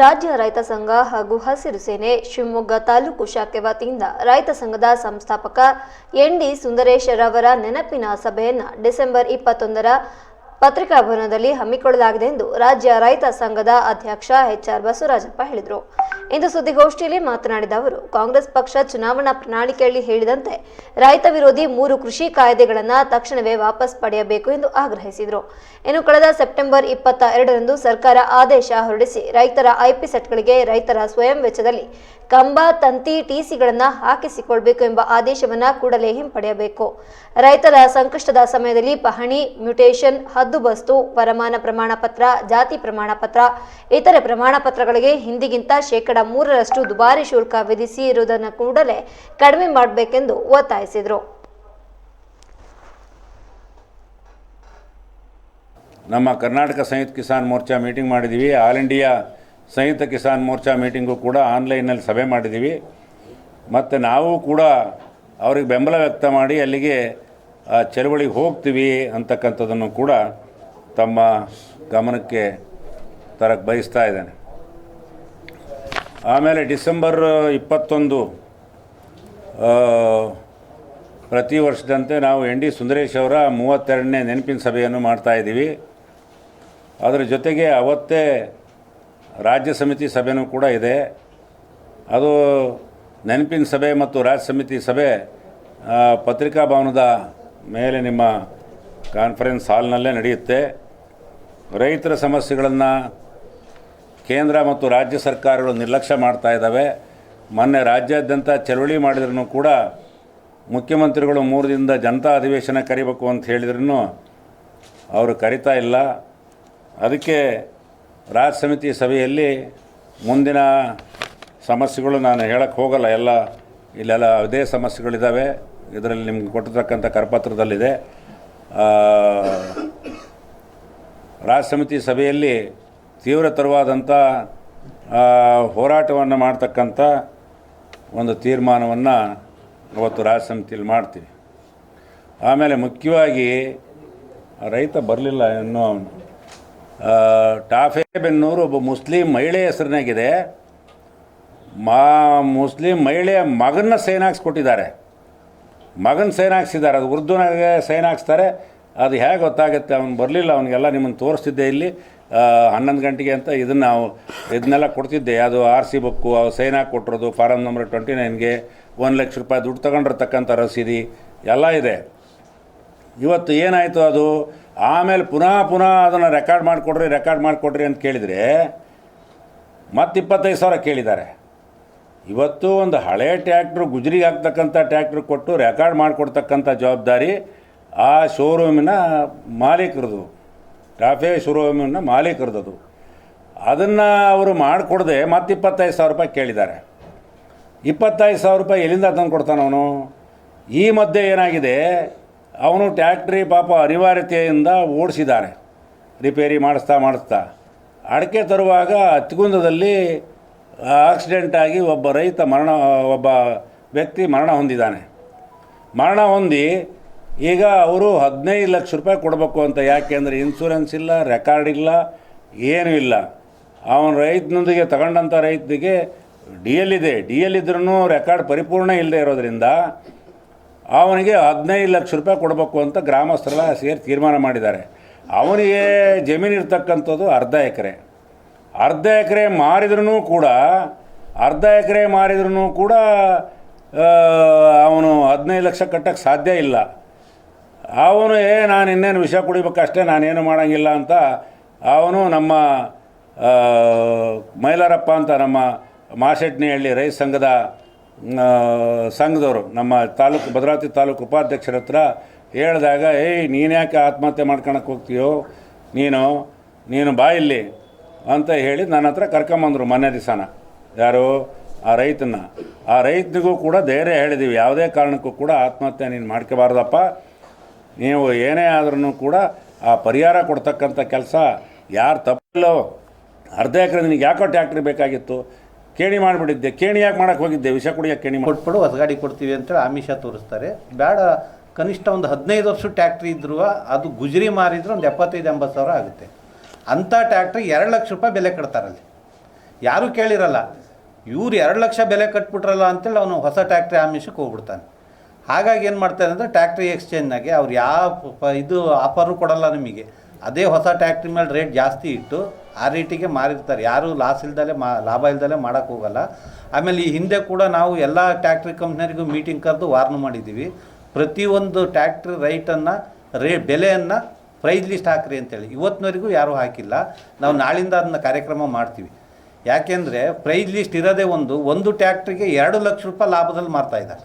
ರಾಜ್ಯ ರೈತ ಸಂಘ ಹಾಗೂ ಹಸಿರು ಸೇನೆ ಶಿವಮೊಗ್ಗ ತಾಲೂಕು ಶಾಖೆ ವತಿಯಿಂದ ರೈತ ಸಂಘದ ಸಂಸ್ಥಾಪಕ ಎನ್ ಡಿ ಸುಂದರೇಶರವರ ನೆನಪಿನ ಸಭೆಯನ್ನು ಡಿಸೆಂಬರ್ ಇಪ್ಪತ್ತೊಂದರ ಪತ್ರಿಕಾಭವನದಲ್ಲಿ ಹಮ್ಮಿಕೊಳ್ಳಲಾಗಿದೆ ಎಂದು ರಾಜ್ಯ ರೈತ ಸಂಘದ ಅಧ್ಯಕ್ಷ ಎಚ್ಆರ್ ಬಸವರಾಜಪ್ಪ ಹೇಳಿದರು. ಇಂದು ಸುದ್ದಿಗೋಷ್ಠಿಯಲ್ಲಿ ಮಾತನಾಡಿದ ಅವರು, ಕಾಂಗ್ರೆಸ್ ಪಕ್ಷ ಚುನಾವಣಾ ಪ್ರಣಾಳಿಕೆಯಲ್ಲಿ ಹೇಳಿದಂತೆ ರೈತ ವಿರೋಧಿ ಮೂರು ಕೃಷಿ ಕಾಯ್ದೆಗಳನ್ನು ತಕ್ಷಣವೇ ವಾಪಸ್ ಪಡೆಯಬೇಕು ಎಂದು ಆಗ್ರಹಿಸಿದರು. ಇನ್ನು ಕಳೆದ ಸೆಪ್ಟೆಂಬರ್ ಇಪ್ಪತ್ತ ಎರಡರಂದು ಸರ್ಕಾರ ಆದೇಶ ಹೊರಡಿಸಿ ರೈತರ ಐಪಿ ಸೆಟ್ಗಳಿಗೆ ರೈತರ ಸ್ವಯಂ ವೆಚ್ಚದಲ್ಲಿ ಕಂಬ, ತಂತಿ ಟಿಸಿಗಳನ್ನು ಹಾಕಿಸಿಕೊಳ್ಬೇಕು ಎಂಬ ಆದೇಶವನ್ನು ಕೂಡಲೇ ಹಿಂಪಡೆಯಬೇಕು. ರೈತರ ಸಂಕಷ್ಟದ ಸಮಯದಲ್ಲಿ ಪಹಣಿ, ಮ್ಯುಟೇಷನ್ ಹದ್ದುಬಸ್ತು ವರಮಾನ ಪ್ರಮಾಣ ಪತ್ರ, ಜಾತಿ ಪ್ರಮಾಣ ಪತ್ರ, ಇತರೆ ಪ್ರಮಾಣ ಪತ್ರಗಳಿಗೆ ಹಿಂದಿಗಿಂತ ಶೇಕಡ ಮೂರರಷ್ಟು ದುಬಾರಿ ಶುಲ್ಕ ವಿಧಿಸಿ ಇರುವುದನ್ನು ಕೂಡಲೇ ಕಡಿಮೆ ಮಾಡಬೇಕೆಂದು ಒತ್ತಾಯಿಸಿದರು. ನಮ್ಮ ಕರ್ನಾಟಕ ಸಂಯುಕ್ತ ಕಿಸಾನ್ ಮೋರ್ಚಾ ಮೀಟಿಂಗ್ ಮಾಡಿದ್ದೀವಿ. All India Samyukt Kisan Morcha meeting ಕೂಡ ಆನ್ಲೈನಲ್ಲಿ ಸಭೆ ಮಾಡಿದ್ದೀವಿ. ಮತ್ತು ನಾವು ಕೂಡ ಅವ್ರಿಗೆ ಬೆಂಬಲ ವ್ಯಕ್ತ ಮಾಡಿ ಅಲ್ಲಿಗೆ ಚಳವಳಿಗೆ ಹೋಗ್ತೀವಿ ಅಂತಕ್ಕಂಥದ್ದನ್ನು ಕೂಡ ತಮ್ಮ ಗಮನಕ್ಕೆ ತರಕ್ಕೆ ಬಯಸ್ತಾ ಇದ್ದೇನೆ. ಆಮೇಲೆ ಡಿಸೆಂಬರ್ ಇಪ್ಪತ್ತೊಂದು ಪ್ರತಿ ವರ್ಷದಂತೆ ನಾವು ಎನ್ ಡಿ ಸುಂದರೇಶ್ ಅವರ ಮೂವತ್ತೆರಡನೇ ನೆನಪಿನ ಸಭೆಯನ್ನು ಮಾಡ್ತಾಯಿದ್ದೀವಿ ಅದರ ಜೊತೆಗೆ ಅವತ್ತೇ ರಾಜ್ಯ ಸಮಿತಿ ಸಭೆನೂ ಕೂಡ ಇದೆ. ಅದು ನೆನಪಿನ ಸಭೆ ಮತ್ತು ರಾಜ್ಯ ಸಮಿತಿ ಸಭೆ ಪತ್ರಿಕಾ ಭವನದ ಮೇಲೆ ನಿಮ್ಮ ಕಾನ್ಫರೆನ್ಸ್ ಹಾಲ್ನಲ್ಲೇ ನಡೆಯುತ್ತೆ. ರೈತರ ಸಮಸ್ಯೆಗಳನ್ನು ಕೇಂದ್ರ ಮತ್ತು ರಾಜ್ಯ ಸರ್ಕಾರಗಳು ನಿರ್ಲಕ್ಷ್ಯ ಮಾಡ್ತಾ ಇದ್ದಾವೆ. ಮೊನ್ನೆ ರಾಜ್ಯಾದ್ಯಂತ ಚಳವಳಿ ಮಾಡಿದ್ರೂ ಕೂಡ ಮುಖ್ಯಮಂತ್ರಿಗಳು ಮೂರು ದಿನದ ಜನತಾ ಅಧಿವೇಶನ ಕರಿಬೇಕು ಅಂತ ಹೇಳಿದ್ರೂ ಅವರು ಕರಿತಾ ಇಲ್ಲ. ಅದಕ್ಕೆ ರಾಜ್ಯ ಸಮಿತಿ ಸಭೆಯಲ್ಲಿ ಮುಂದಿನ ಸಮಸ್ಯೆಗಳು ನಾನು ಹೇಳಕ್ಕೆ ಹೋಗಲ್ಲ. ಎಲ್ಲ, ಇಲ್ಲೆಲ್ಲ ಅದೇ ಸಮಸ್ಯೆಗಳಿದ್ದಾವೆ ಇದರಲ್ಲಿ ನಿಮ್ಗೆ ಕೊಟ್ಟಿರ್ತಕ್ಕಂಥ ಕರಪತ್ರದಲ್ಲಿದೆ. ರಾಜ್ ಸಮಿತಿ ಸಭೆಯಲ್ಲಿ ತೀವ್ರತರವಾದಂಥ ಹೋರಾಟವನ್ನು ಮಾಡ್ತಕ್ಕಂಥ ಒಂದು ತೀರ್ಮಾನವನ್ನು ಇವತ್ತು ರಾಜ್ಯ ಸಮಿತಿಯಲ್ಲಿ ಮಾಡ್ತೀವಿ. ಆಮೇಲೆ ಮುಖ್ಯವಾಗಿ ರೈತ ಬರಲಿಲ್ಲ ಇನ್ನೂ ಅವನು. ಟಾಫೆ ಬೆನ್ನೂರು ಒಬ್ಬ ಮುಸ್ಲಿಂ ಮಹಿಳೆ ಹೆಸರಿನಾಗಿದೆ. ಮಾ, ಮುಸ್ಲಿಂ ಮಹಿಳೆಯ ಮಗನ ಸೈನ್ ಹಾಕ್ಸ್ಕೊಟ್ಟಿದ್ದಾರೆ. ಮಗನ ಸೈನ್ ಹಾಕ್ಸಿದ್ದಾರೆ. ಅದು ಉರ್ದುನಾಗೆ ಸೈನ್ ಹಾಕ್ಸ್ತಾರೆ. ಅದು ಹೇಗೆ ಗೊತ್ತಾಗುತ್ತೆ? ಅವ್ನು ಬರಲಿಲ್ಲ. ಅವನಿಗೆಲ್ಲ ನಿಮ್ಮನ್ನು ತೋರಿಸ್ತಿದ್ದೆ ಇಲ್ಲಿ. ಹನ್ನೊಂದು ಗಂಟೆಗೆ ಅಂತ ಇದನ್ನು ನಾವು ಇದನ್ನೆಲ್ಲ ಕೊಡ್ತಿದ್ದೆ. ಅದು ಆರ್ ಸಿ ಬುಕ್ಕು, ಅವು ಸೈನ್ ಹಾಕಿ ಕೊಟ್ಟಿರೋದು ಫಾರಮ್ ನಂಬರ್ ಟ್ವೆಂಟಿ ನೈನ್ಗೆ ಒಂದು ಲಕ್ಷ ರೂಪಾಯಿ ದುಡ್ಡು ತಗೊಂಡಿರ್ತಕ್ಕಂಥ ರಸೀದಿ ಎಲ್ಲ ಇದೆ. ಇವತ್ತು ಏನಾಯಿತು ಅದು? ಆಮೇಲೆ ಪುನಃ ಪುನಃ ಅದನ್ನು ರೆಕಾರ್ಡ್ ಮಾಡಿಕೊಡ್ರಿ ರೆಕಾರ್ಡ್ ಮಾಡಿಕೊಡ್ರಿ ಅಂತ ಕೇಳಿದರೆ ಮತ್ತೆ ಇಪ್ಪತ್ತೈದು ಸಾವಿರ ಕೇಳಿದ್ದಾರೆ. ಇವತ್ತು ಒಂದು ಹಳೆ ಟ್ಯಾಕ್ಟ್ರು ಗುಜರಿಗೆ ಹಾಕ್ತಕ್ಕಂಥ ಟ್ಯಾಕ್ಟ್ರು ಕೊಟ್ಟು ರೆಕಾರ್ಡ್ ಮಾಡಿಕೊಡ್ತಕ್ಕಂಥ ಜವಾಬ್ದಾರಿ ಆ ಶೋರೂಮಿನ ಮಾಲೀಕರದು. ಟಾಫೆ ಶುರುವನ್ನು ಮಾಲೀಕರದ್ದು. ಅದನ್ನು ಅವರು ಮಾಡಿಕೊಡದೆ ಮತ್ತೆ ಇಪ್ಪತ್ತೈದು ಸಾವಿರ ರೂಪಾಯಿ ಕೇಳಿದ್ದಾರೆ. ಇಪ್ಪತ್ತೈದು ಸಾವಿರ ರೂಪಾಯಿ ಎಲ್ಲಿಂದ ತಂದು ಕೊಡ್ತಾನೆ ಅವನು? ಈ ಮಧ್ಯೆ ಏನಾಗಿದೆ? ಅವನು ಟ್ಯಾಕ್ಟ್ರಿ ಪಾಪ ಅನಿವಾರ್ಯತೆಯಿಂದ ಓಡಿಸಿದ್ದಾನೆ ರಿಪೇರಿ ಮಾಡಿಸ್ತಾ ಮಾಡಿಸ್ತಾ. ಅಡಿಕೆ ತರುವಾಗ ಅತ್ಗುಂದದಲ್ಲಿ ಆಕ್ಸಿಡೆಂಟ್ ಆಗಿ ಒಬ್ಬ ರೈತ ಮರಣ, ಒಬ್ಬ ವ್ಯಕ್ತಿ ಮರಣ ಹೊಂದಿದ್ದಾನೆ. ಮರಣ ಹೊಂದಿ ಈಗ ಅವರು ಹದಿನೈದು ಲಕ್ಷ ರೂಪಾಯಿ ಕೊಡಬೇಕು ಅಂತ ಯಾಕೆಂದರೆ ಇನ್ಸೂರೆನ್ಸ್ ಇಲ್ಲ ರೆಕಾರ್ಡ್ ಇಲ್ಲ, ಏನೂ ಇಲ್ಲ. ಅವನ ರೈತನೊಂದಿಗೆ ತಗೊಂಡಂಥ ರೈತನಿಗೆ ಡಿ ಎಲ್ ಇದೆ. ಡಿ ಎಲ್ ಇದ್ರೂ ರೆಕಾರ್ಡ್ ಪರಿಪೂರ್ಣ ಇಲ್ಲದೆ ಇರೋದ್ರಿಂದ ಅವನಿಗೆ ಹದಿನೈದು ಲಕ್ಷ ರೂಪಾಯಿ ಕೊಡಬೇಕು ಅಂತ ಗ್ರಾಮಸ್ಥರೆಲ್ಲ ಸೇರಿ ತೀರ್ಮಾನ ಮಾಡಿದ್ದಾರೆ. ಅವನಿಗೆ ಜಮೀನು ಇರ್ತಕ್ಕಂಥದ್ದು ಅರ್ಧ ಎಕರೆ. ಅರ್ಧ ಎಕರೆ ಮಾರಿದ್ರೂ ಕೂಡ, ಅರ್ಧ ಎಕರೆ ಮಾರಿದ್ರೂ ಕೂಡ ಅವನು ಹದಿನೈದು ಲಕ್ಷ ಕಟ್ಟಕ್ಕೆ ಸಾಧ್ಯ ಇಲ್ಲ. ಅವನು, ಏ, ನಾನು ಇನ್ನೇನು ವಿಷ ಕುಡಿಬೇಕಷ್ಟೇ, ನಾನೇನು ಮಾಡೋಂಗಿಲ್ಲ ಅಂತ ಅವನು ನಮ್ಮ ಮೈಲಾರಪ್ಪ ಅಂತ ನಮ್ಮ ಮಾಸೆಟ್ನಿಹಳ್ಳಿ ರೈತ ಸಂಘದ ಸಂಘದವರು, ನಮ್ಮ ತಾಲೂಕು, ಭದ್ರಾವತಿ ತಾಲೂಕು ಉಪಾಧ್ಯಕ್ಷರ ಹತ್ರ ಹೇಳಿದಾಗ, ಏಯ್, ನೀನು ಯಾಕೆ ಆತ್ಮಹತ್ಯೆ ಮಾಡ್ಕೊಳಕ್ಕೆ ಹೋಗ್ತೀಯೋ? ನೀನು ನೀನು ಬಾ ಇಲ್ಲಿ ಅಂತ ಹೇಳಿ ನನ್ನ ಹತ್ರ ಕರ್ಕೊಂಬಂದರು ಮೊನ್ನೆ ದಿವಸನ. ಯಾರು? ಆ ರೈತನ ಆ ರೈತನಿಗೂ ಕೂಡ ಧೈರ್ಯ ಹೇಳಿದ್ದೀವಿ ಯಾವುದೇ ಕಾರಣಕ್ಕೂ ಕೂಡ ಆತ್ಮಹತ್ಯೆ ನೀನು ಮಾಡ್ಕೋಬಾರ್ದಪ್ಪ. ನೀವು ಏನೇ ಆದ್ರೂ ಕೂಡ ಆ ಪರಿಹಾರ ಕೊಡ್ತಕ್ಕಂಥ ಕೆಲಸ ಯಾರು ತಪ್ಪಿಲ್ಲೋ ಅರ್ಧ ಎಕರೆ ನಿನಗೆ ಯಾಕೋ ಟ್ಯಾಕ್ಟ್ರಿ ಬೇಕಾಗಿತ್ತು, ಕೇಣಿ ಮಾಡಿಬಿಟ್ಟಿದ್ದೆ, ಕೇಣಿ ಯಾಕೆ ಮಾಡೋಕ್ಕೆ ಹೋಗಿದ್ದೆ, ವಿಷ ಕುಡಿಯೋಕೆ ಕೇಣಿ ಕೊಟ್ಬಿಡು ಹೊಸ ಗಾಡಿ ಕೊಡ್ತೀವಿ ಅಂತೇಳಿ ಆಮಿಷ ತೋರಿಸ್ತಾರೆ. ಬೇಡ ಕನಿಷ್ಠ ಒಂದು ಹದಿನೈದು ವರ್ಷ ಟ್ಯಾಕ್ಟ್ರಿ ಇದ್ರು ಅದು ಗುಜರಿ ಮಾರಿದ್ರೆ ಒಂದು ಎಪ್ಪತ್ತೈದು, ಎಂಬತ್ತು ಸಾವಿರ ಆಗುತ್ತೆ. ಅಂಥ ಟ್ಯಾಕ್ಟ್ರಿ ಎರಡು ಲಕ್ಷ ರೂಪಾಯಿ ಬೆಲೆ ಕಟ್ತಾರಲ್ಲಿ ಯಾರೂ ಕೇಳಿರಲ್ಲ, ಇವ್ರು ಎರಡು ಲಕ್ಷ ಬೆಲೆ ಕಟ್ಬಿಟ್ರಲ್ಲ ಅಂತೇಳಿ ಅವನು ಹೊಸ ಟ್ಯಾಕ್ಟ್ರಿ ಆಮಿಷಕ್ಕೆ ಹೋಗ್ಬಿಡ್ತಾನೆ. ಹಾಗಾಗಿ ಏನು ಮಾಡ್ತಾರೆ ಅಂದರೆ ಟ್ಯಾಕ್ಟ್ರಿ ಎಕ್ಸ್ಚೇಂಜ್ನಾಗೆ ಅವ್ರು ಯಾವ ಇದು ಆಫರು ಕೊಡಲ್ಲ ನಿಮಗೆ. ಅದೇ ಹೊಸ ಟ್ಯಾಕ್ಟ್ರಿ ಮೇಲೆ ರೇಟ್ ಜಾಸ್ತಿ ಇಟ್ಟು ಆ ರೇಟಿಗೆ ಮಾರಿರ್ತಾರೆ. ಯಾರೂ ಲಾಸ್ ಇಲ್ದಲೆ ಮಾ, ಲಾಭ ಇಲ್ದಲೆ ಮಾಡೋಕ್ಕೋಗಲ್ಲ ಆಮೇಲೆ ಈ ಹಿಂದೆ ಕೂಡ ನಾವು ಎಲ್ಲ ಟ್ಯಾಕ್ಟ್ರಿ ಕಂಪ್ನಿಯರಿಗೂ ಮೀಟಿಂಗ್ ಕರೆದು ವಾರ್ನ್ ಮಾಡಿದ್ದೀವಿ ಪ್ರತಿಯೊಂದು ಟ್ಯಾಕ್ಟ್ರಿ ರೈಟನ್ನು, ರೇ, ಬೆಲೆಯನ್ನು ಪ್ರೈಸ್ ಲಿಸ್ಟ್ ಹಾಕ್ರಿ ಅಂತೇಳಿ. ಇವತ್ತಿನವರೆಗೂ ಯಾರೂ ಹಾಕಿಲ್ಲ. ನಾವು ನಾಳಿಂದ ಅದನ್ನ ಕಾರ್ಯಕ್ರಮ ಮಾಡ್ತೀವಿ. ಯಾಕೆಂದರೆ ಪ್ರೈಸ್ ಲಿಸ್ಟ್ ಇರೋದೇ ಒಂದು ಒಂದು ಟ್ಯಾಕ್ಟ್ರಿಗೆ ಎರಡು ಲಕ್ಷ ರೂಪಾಯಿ ಲಾಭದಲ್ಲಿ ಮಾರ್ತಾ ಇದ್ದಾರೆ.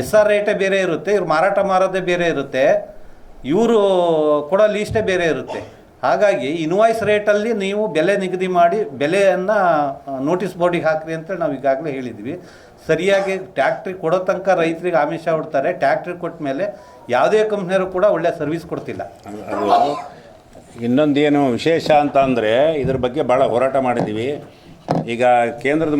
ಎಸ್ ಆರ್ ರೇಟೇ ಬೇರೆ ಇರುತ್ತೆ, ಇವ್ರು ಮಾರಾಟ ಮಾರೋದೇ ಬೇರೆ ಇರುತ್ತೆ, ಇವರು ಕೊಡೋ ಲೀಸ್ಟೇ ಬೇರೆ ಇರುತ್ತೆ. ಹಾಗಾಗಿ ಇನ್ವಾಯ್ಸ್ ರೇಟಲ್ಲಿ ನೀವು ಬೆಲೆ ನಿಗದಿ ಮಾಡಿ, ಬೆಲೆಯನ್ನು ನೋಟಿಸ್ ಬೋರ್ಡಿಗೆ ಹಾಕ್ರಿ ಅಂತೇಳಿ ನಾವು ಈಗಾಗಲೇ ಹೇಳಿದ್ವಿ. ಸರಿಯಾಗಿ ಟ್ಯಾಕ್ಟ್ರಿ ಕೊಡೋ ತನಕ ರೈತರಿಗೆ ಆಮಿಷ ಹೊಡ್ತಾರೆ ಟ್ಯಾಕ್ಟ್ರಿ ಕೊಟ್ಟ ಮೇಲೆ ಯಾವುದೇ ಕಂಪ್ನಿಯವರು ಕೂಡ ಒಳ್ಳೆ ಸರ್ವಿಸ್ ಕೊಡ್ತಿಲ್ಲ. ಇನ್ನೊಂದೇನು ವಿಶೇಷ ಅಂತ ಅಂದರೆ ಇದ್ರ ಬಗ್ಗೆ ಭಾಳ ಹೋರಾಟ ಮಾಡಿದ್ದೀವಿ. ಈಗ ಕೇಂದ್ರದ